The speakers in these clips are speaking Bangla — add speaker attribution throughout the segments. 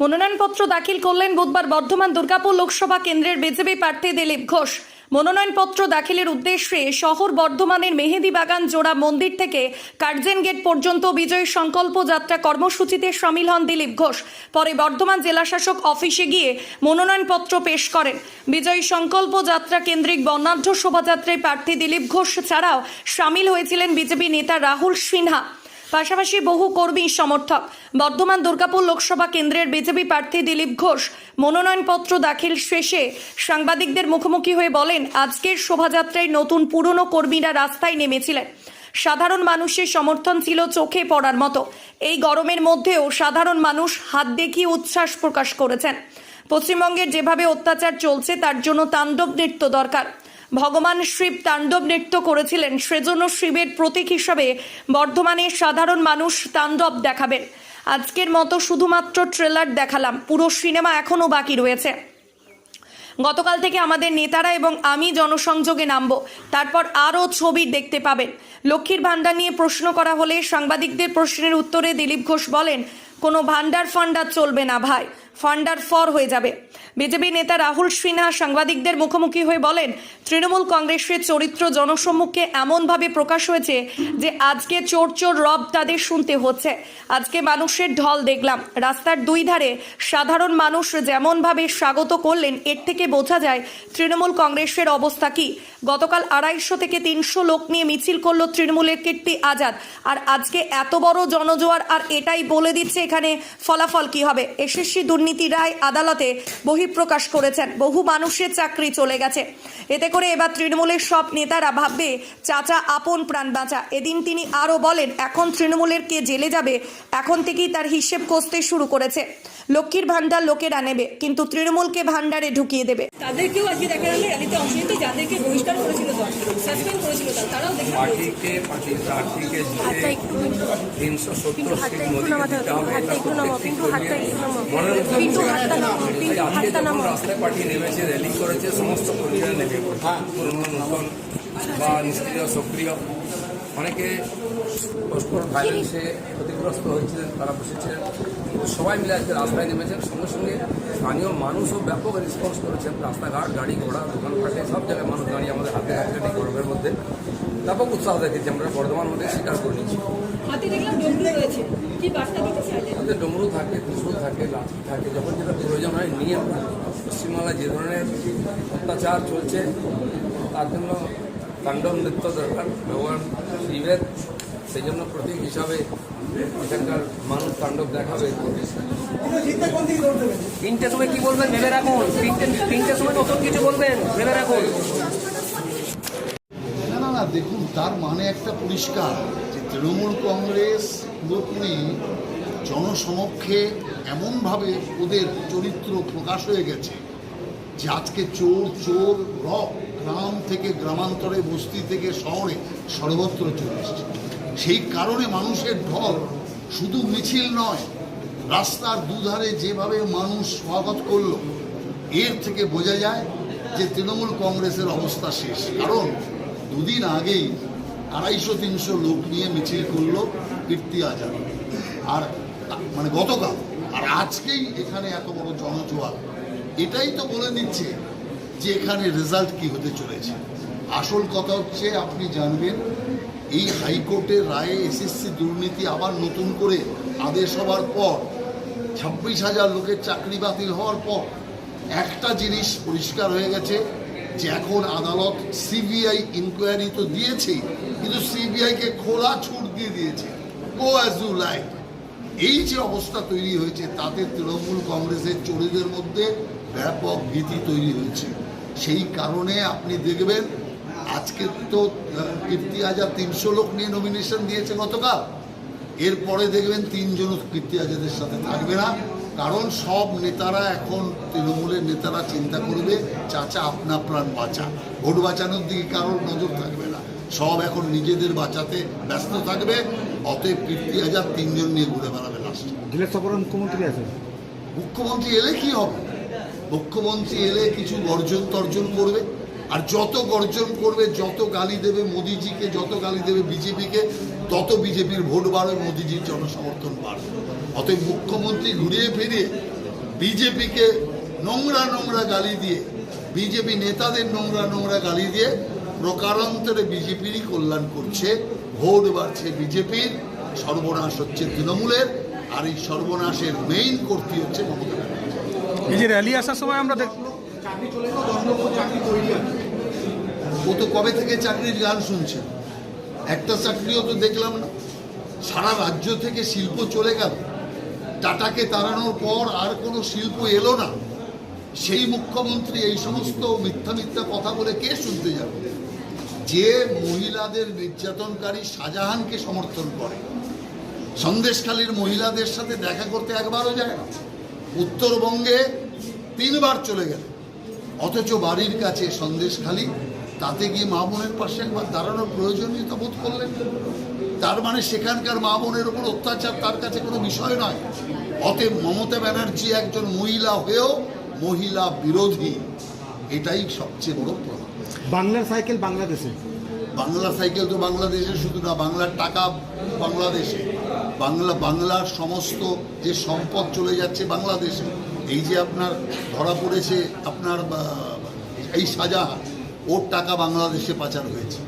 Speaker 1: মনোনয়নপত্র দাখিল করলেন বুধবার বর্ধমান দুর্গাপুর লোকসভা কেন্দ্রের বিজেপি প্রার্থী দিলীপ ঘোষ। মনোনয়নপত্র দাখিলের উদ্দেশ্যে শহর বর্ধমানের মেহেদি বাগান জোড়া মন্দির থেকে কার্জন গেট পর্যন্ত বিজয় সংকল্প যাত্রা কর্মসূচিতে সামিল হন দিলীপ ঘোষ। পরে বর্ধমান জেলাশাসক অফিসে গিয়ে মনোনয়নপত্র পেশ করেন। বিজয় সংকল্প যাত্রা কেন্দ্রিক বর্ণাঢ্য শোভাযাত্রায় প্রার্থী দিলীপ ঘোষ ছাড়াও সামিল হয়েছিলেন বিজেপি নেতা রাহুল সিনহা। পাশাপাশি বহু কর্মী, সমর্থক। বর্ধমান দুর্গাপুর লোকসভা কেন্দ্রের বিজেপি প্রার্থী দিলীপ ঘোষ মনোনয়নপত্র দাখিল শেষে সাংবাদিকদের মুখোমুখি হয়ে বলেন, আজকের শোভাযাত্রায় নতুন পুরনো কর্মীরা রাস্তায় নেমেছিলেন। সাধারণ মানুষের সমর্থন ছিল চোখে পড়ার মতো। এই গরমের মধ্যেও সাধারণ মানুষ হাত দেখিয়ে উচ্ছ্বাস প্রকাশ করেছেন। পশ্চিমবঙ্গের যেভাবে অত্যাচার চলছে, তার জন্য তাণ্ডব নৃত্য দরকার। ভগবান শিব তাণ্ডব নৃত্য করেছিলেন। সেজন্য শিবের প্রতীক হিসাবে বর্ধমানে সাধারণ মানুষ তাণ্ডব দেখাবেন। আজকের মতো শুধুমাত্র ট্রেলার দেখালাম। পুরো সিনেমা এখনও বাকি রয়েছে। গতকাল থেকে আমাদের নেতারা এবং আমি জনসংযোগে নামব। তারপর আরও ছবি দেখতে পাবেন। লক্ষ্মীর ভাণ্ডার নিয়ে প্রশ্ন করা হলে সাংবাদিকদের প্রশ্নের উত্তরে দিলীপ ঘোষ বলেন, কোনো ভাণ্ডার ফান্ডার চলবে না ভাই। ফান্ডার ফর হয়ে যাবে। বিজেপি নেতা রাহুল সিনহা সাংবাদিকদের মুখোমুখি হয়ে বলেন, তৃণমূল কংগ্রেসের চরিত্র জনসম্মুখে এমনভাবে প্রকাশ হয়েছে যে আজকে চোর চোর রব তাদের শুনতে হচ্ছে। আজকে মানুষের ঢল দেখলাম। রাস্তার দুই ধারে সাধারণ মানুষ যেমনভাবে স্বাগত করলেন, এর থেকে বোঝা যায় তৃণমূল কংগ্রেসের অবস্থা কি। গতকাল আড়াইশো থেকে তিনশো লোক নিয়ে মিছিল করল তৃণমূলের কীর্তি আজাদ। আর আজকে এত বড় জনজোয়ার, আর এটাই বলে দিচ্ছে এখানে ফলাফল কি হবে? এসএসসি দুর্নীতি রায় আদালতে বহিঃপ্রকাশ করেছেন। বহু মানুষের চাকরি চলে গেছে। এতে করে এবার তৃণমূলের সব নেতারা ভাববে চাচা আপন প্রাণ বাঁচা। এদিন তিনি আরও বলেন এখন তৃণমূলের কে জেলে যাবে এখন থেকেই তার হিসেব কষতে শুরু করেছে। লক্ষ্মীর ভাণ্ডার লোকেরা নেবে কিন্তু তৃণমূলকে ভাণ্ডারে ঢুকিয়ে দেবে।
Speaker 2: তাদেরকেও আজকে দেখা গেল র্যালিতে অংশ নিতে যাদেরকে বহিষ্কার করেছিল সাসপেন্ড করেছিল তারাও দেখা
Speaker 3: পার্টিকে পার্টি প্রার্থীকে জিতে তিনশো সত্তর সিট মোদীকে দিতে হবে
Speaker 4: পিন্টু হাতটা নামাও, পিন্টু হাতটা
Speaker 3: যখন রাস্তায় পার্টি নেমেছে র্যালি করেছে সমস্ত কর্মীরা নেমে পড়ছে পুরনো নতুন বা নিষ্ক্রিয় সক্রিয়। অনেকে পরস্পর ভাইলেন্সে ক্ষতিগ্রস্ত হয়েছিলেন তারা বসেছিলেন সবাই মিলে আজকে রাস্তায় নেমেছেন। সঙ্গে সঙ্গে স্থানীয় মানুষও ব্যাপক রেসপন্স করেছেন। রাস্তাঘাট গাড়ি ঘোড়া দোকানপাটে সব জায়গায় মানুষ দাঁড়িয়ে আমাদের হাতে হাতে গরমের মধ্যে। ব্যাপক উৎসাহ দেখেছি আমরা বর্ধমান মধ্যে স্বীকার করে নিচ্ছি
Speaker 2: হাতে দেখলাম ডমরু রয়েছে। কি বার্তা দিতে চাইলেন?
Speaker 3: আমাদের ডমরু থাকে ত্রিশুল থাকে লাঠি থাকে যখন যেটা প্রয়োজন হয় নিয়ে আমরা পশ্চিমবাংলায় যে ধরনের অত্যাচার চলছে তার জন্য তাণ্ডব নৃত্য দরকার। ভগবান শিবের সেই জন্য প্রতীক হিসাবে এখানকার মানুষ তাণ্ডব দেখাবে।
Speaker 5: তিনটের সময় কি বলবেন? ভেবে রাখুন। তিনটে তিনটের সময় নতুন কিছু বলবেন। ভেবে রাখুন।
Speaker 6: না না না দেখুন তার মানে একটা পরিষ্কার। তৃণমূল কংগ্রেস পুরোপুরি জনসমক্ষে এমনভাবে ওদের চরিত্র প্রকাশ হয়ে গেছে যে আজকে চোর চোর, রক গ্রাম থেকে গ্রামান্তরে, বস্তি থেকে শহরে সর্বত্র চলে এসছে। সেই কারণে মানুষের ঢল শুধু মিছিল নয়, রাস্তার দুধারে যেভাবে মানুষ স্বাগত করল, এর থেকে বোঝা যায় যে তৃণমূল কংগ্রেসের অবস্থা শেষ। কারণ দুদিন আগেই আড়াইশো, তিনশো লোক নিয়ে মিছিল করল কীর্তি আজাদ। আর মানে গতকাল, আর আজকেই এখানে এত বড় জনজোয়ার। এটাই তো বলে দিচ্ছে যে এখানে রেজাল্ট কি হতে চলেছে। আসল কথা হচ্ছে, আপনি জানবেন, এই হাইকোর্টের রায়ে এসএসসি দুর্নীতি আবার নতুন করে আদেশ হওয়ার পর, ছাব্বিশ হাজার লোকের চাকরি বাতিল হওয়ার পর, একটা জিনিস পরিষ্কার হয়ে গেছে যে এখন আদালত সিবিআই ইনকোয়ারি তো দিয়েছেই কিন্তু সিবিআইকে খোলা ছুট দিয়ে দিয়েছে। অ্যাজ ইউ এই যে অবস্থা তৈরি হয়েছে, তাতে তৃণমূল কংগ্রেসের চোরেদের মধ্যে ব্যাপক ভীতি তৈরি হয়েছে। সেই কারণে আপনি দেখবেন, আজকে তো কীর্তি আজাদ তিনশো লোক নিয়ে নমিনেশন দিয়েছে গতকাল। এরপরে দেখবেন তিনজন কীর্তি আজাদের সাথে থাকবে না। কারণ সব নেতারা এখন তৃণমূলের নেতারা চিন্তা করবে চাচা আপনা প্রাণ বাঁচা। ভোট বাঁচানোর দিকে কারোর নজর থাকবে না। সব এখন নিজেদের বাঁচাতে ব্যস্ত থাকবে অতএব কীর্তি হাজার তিনজন নিয়ে ঘুরে বেড়াবে লাস্টে
Speaker 7: মুখ্যমন্ত্রী আছে
Speaker 6: মুখ্যমন্ত্রী এলে কি হবে? মুখ্যমন্ত্রী এলে কিছু গর্জন তর্জন করবে। আর যত গর্জন করবে যত গালি দেবে মোদিজিকে যত গালি দেবে বিজেপিকে তত বিজেপির ভোট বাড়বে মোদিজির জনসমর্থন বাড়বে। অতএব মুখ্যমন্ত্রী ঘুরিয়ে ফিরিয়ে বিজেপিকে নোংরা নোংরা গালি দিয়ে বিজেপি নেতাদের নোংরা নোংরা গালি দিয়ে প্রকারান্তরে বিজেপিরই কল্যাণ করছে ভোট বাড়ছে বিজেপির সর্বনাশ হচ্ছে তৃণমূলের আর এই সর্বনাশের মেইন কর্তী হচ্ছে মমতা ব্যানার্জি।
Speaker 4: এই যে র্যালি আসার সময় আমরা দেখ
Speaker 6: ও তো কবে থেকে চাকরির গান শুনছে? একটা চাকরিও তো দেখলাম না। সারা রাজ্য থেকে শিল্প চলে গেল। টাটাকে তাড়ানোর পর আর কোনো শিল্প এলো না। সেই মুখ্যমন্ত্রী এই সমস্ত মিথ্যা মিথ্যা কথা বলে কে শুনতে যাবে? যে মহিলাদের নির্যাতনকারী শাহজাহানকে সমর্থন করে। সন্দেশখালীর মহিলাদের সাথে দেখা করতে একবারও যায় না। উত্তরবঙ্গে তিনবার চলে গেল। অথচ বাড়ির কাছে সন্দেশখালী, তাতে গিয়ে মা বোনের পাশে একবার দাঁড়ানোর প্রয়োজনীয়তা বোধ করলেন? তার মানে সেখানকার মা বোনের উপর অত্যাচার তার কাছে কোনো বিষয় নয়। অতএব মমতা ব্যানার্জি একজন মহিলা হয়েও মহিলা বিরোধী। এটাই সবচেয়ে বড় প্রমাণ।
Speaker 7: বাংলার সাইকেল বাংলাদেশে।
Speaker 6: বাংলা সাইকেল তো বাংলাদেশে শুধু না বাংলার টাকা বাংলাদেশে। বাংলা বাংলার সমস্ত যে সম্পদ চলে যাচ্ছে বাংলাদেশে এই যে আপনার ধরা পড়েছে আপনার এই শাহজাহান ওর টাকা বাংলাদেশে পাচার হয়েছে।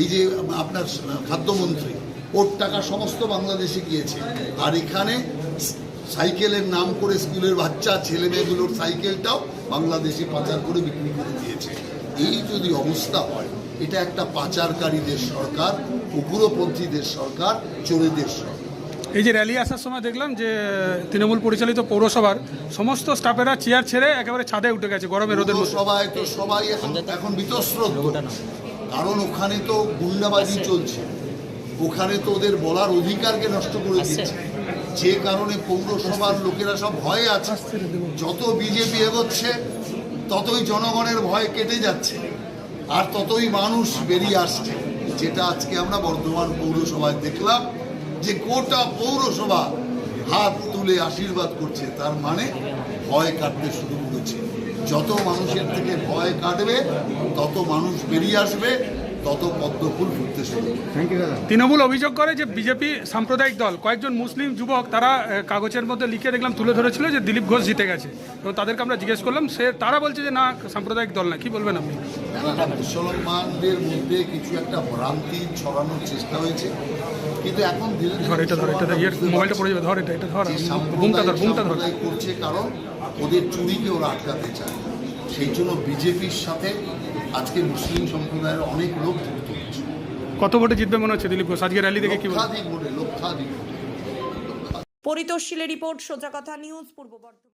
Speaker 6: এই যে আপনার খাদ্যমন্ত্রী ওর টাকা সমস্ত বাংলাদেশে গিয়েছে। আর এখানে সাইকেলের নাম করে স্কুলের বাচ্চা ছেলে মেয়েগুলোর সাইকেলটাও বাংলাদেশে পাচার করে বিক্রি করে দিয়েছে। এই যদি অবস্থা হয় এটা একটা পাচারকারীদের সরকার উগ্রপন্থীদের সরকার চোরেদের সরকার।
Speaker 4: এই যে র্যালি আসার সময় দেখলাম যে তৃণমূল পরিচালিত পৌরসভার সমস্ত স্টাফেরা চেয়ার ছেড়ে একেবারে ছাদে উঠে গেছে গরমে রোদের
Speaker 6: সবাই তো সবাই এখন এখন বিতশ্রদ্ধ কারণ ওখানে তো গুন্ডাবাজি চলছে। ওখানে তো ওদের বলার অধিকারকে নষ্ট করে দিচ্ছে যে কারণে পৌরসভার লোকেরা সব ভয়ে আছে। যত বিজেপি এগোচ্ছে ততই জনগণের ভয় কেটে যাচ্ছে। আর ততই মানুষ বেরিয়ে আসছে। যেটা আজকে আমরা বর্ধমান পৌরসভায় দেখলাম যে গোটা পৌরসভা হাত তুলে আশীর্বাদ করছে। তার মানে ভয় কাটতে শুরু করেছে। যত মানুষের থেকে ভয় কাটবে তত মানুষ বেরিয়ে আসবে। তত পদ্মফুল ফুটতে শুরু
Speaker 4: তৃণমূল অভিযোগ করে যে বিজেপি সাম্প্রদায়িক দল কয়েকজন মুসলিম যুবক তারা কাগজের মধ্যে লিখে দেখলাম তুলে ধরেছিল যে দিলীপ ঘোষ জিতে গেছে। তো তাদেরকে আমরা জিজ্ঞেস করলাম সে তারা বলছে যে না সাম্প্রদায়িক দল না কি বলবেন আপনি?
Speaker 6: মুসলমানদের মধ্যে কিছু একটা ভ্রান্তি ছড়ানোর চেষ্টা হয়েছে কিন্তু এখন ধীরে
Speaker 4: এটা ধর এটা ধর, মোবাইলটা পড়ে যাবে ধর এটা এটা ধর বুমটা ধর বুমটা ধর।
Speaker 6: করছে কারণ ওদের চুরিকে ওরা আটকাতে চায়। সেই জন্য বিজেপির সাথে আজকে মুসলিম সম্প্রদায়ের অনেক লোক যুক্ত হচ্ছে
Speaker 4: কত ভোটে জিতবে মনে হচ্ছে দিলীপ ঘোষ? আজকে র্যালি দেখে কি
Speaker 6: লক্ষাধিক ভোটে লক্ষাধিক ভোটে।
Speaker 1: পরিতোষশীলের রিপোর্ট সোজা কথা নিউজ পূর্ব বর্ধমান।